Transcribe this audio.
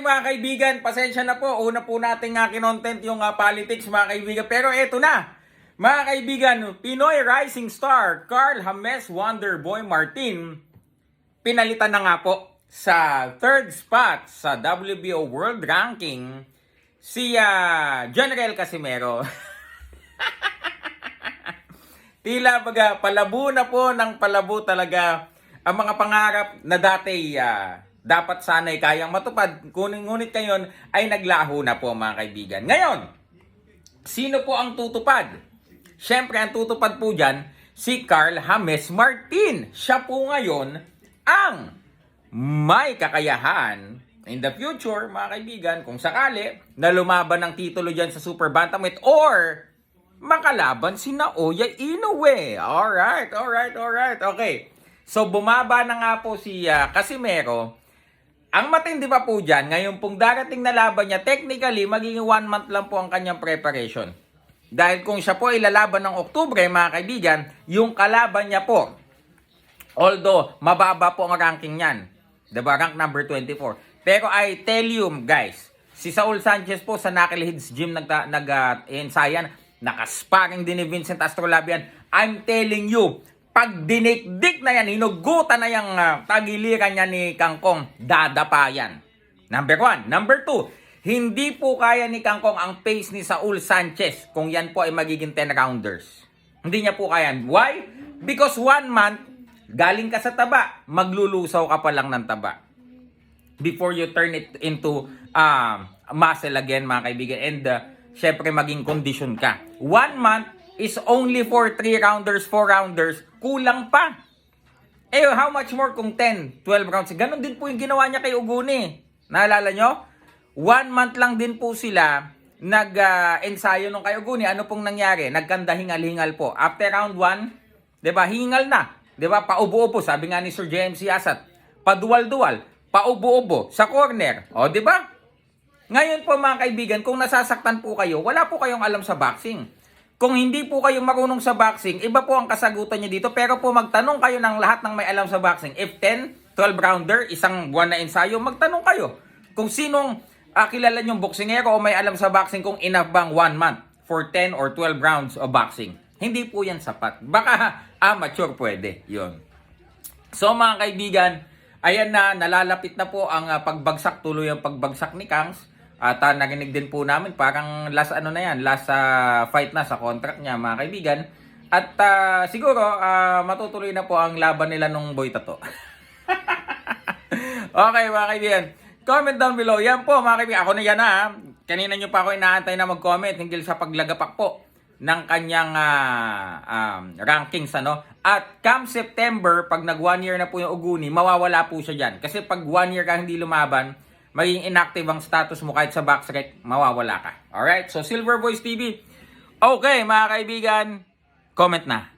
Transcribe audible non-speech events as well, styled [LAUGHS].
Okay mga kaibigan, pasensya na po. Una po nating uh, kinontent yung uh, politics mga kaibigan. Pero eto na. Mga kaibigan, Pinoy Rising Star Carl James Wonderboy Martin pinalitan na nga po sa third spot sa WBO World Ranking si uh, General Casimero. [LAUGHS] Tila baga palabo na po ng palabo talaga ang mga pangarap na dati ah, dapat sana'y kayang matupad. Kunin ngunit ngayon ay naglaho na po mga kaibigan. Ngayon, sino po ang tutupad? Siyempre, ang tutupad po dyan, si Carl James Martin. Siya po ngayon ang may kakayahan in the future, mga kaibigan, kung sakali, na lumaban ng titulo dyan sa Super Bantamweight or makalaban si Naoya Inoue. Alright, alright, alright. Okay. So, bumaba na nga po si ah, Casimero. Ang matindi pa po dyan, ngayon pong darating na laban niya, technically, magiging one month lang po ang kanyang preparation. Dahil kung siya po ilalaban ng Oktubre, mga kaibigan, yung kalaban niya po, although mababa po ang ranking niyan, diba, rank number 24. Pero I tell you, guys, si Saul Sanchez po sa Knuckle Gym nag, nag uh, nakasparring din ni Vincent Astrolabian. I'm telling you, pag dinikdik na yan, hinugutan na yung uh, tagiliran niya ni Kangkong, dadapa yan. Number one. Number two, hindi po kaya ni Kangkong ang pace ni Saul Sanchez kung yan po ay magiging 10 rounders. Hindi niya po kaya. Why? Because one month, galing ka sa taba, maglulusaw ka pa lang ng taba. Before you turn it into um, muscle again, mga kaibigan. And uh, syempre, maging condition ka. One month is only for 3 rounders, 4 rounders. Kulang pa. Eh, how much more kung 10, 12 rounds? Ganon din po yung ginawa niya kay Uguni. Naalala nyo? One month lang din po sila nag-ensayo nung kay Uguni. Ano pong nangyari? Nagkanda hingal-hingal po. After round 1, di ba, hingal na. Di ba, paubo-ubo. Sabi nga ni Sir JMC Asat, paduwal-duwal, paubo-ubo sa corner. O, di ba? Ngayon po mga kaibigan, kung nasasaktan po kayo, wala po kayong alam sa boxing. Kung hindi po kayo marunong sa boxing, iba po ang kasagutan nyo dito. Pero po magtanong kayo ng lahat ng may alam sa boxing. If 10, 12 rounder, isang buwan na ensayo, magtanong kayo. Kung sinong uh, kilala nyong boksingero o may alam sa boxing kung enough bang 1 month for 10 or 12 rounds of boxing. Hindi po yan sapat. Baka amateur pwede. Yon. So mga kaibigan, ayan na, nalalapit na po ang uh, pagbagsak, tuloy ang pagbagsak ni Kangs. At uh, narinig din po namin, parang last ano na yan, last uh, fight na sa contract niya mga kaibigan. At uh, siguro, uh, matutuloy na po ang laban nila nung boy tato. [LAUGHS] okay mga kaibigan, comment down below. Yan po mga kaibigan, ako na yan ha. Kanina nyo pa ako inaantay na mag-comment hinggil sa paglagapak po ng kanyang uh, um, rankings ano. At come September, pag nag one year na po yung Uguni, mawawala po siya dyan. Kasi pag one year ka hindi lumaban, maging inactive ang status mo kahit sa rec, mawawala ka. Alright? So, Silver Voice TV. Okay, mga kaibigan, comment na.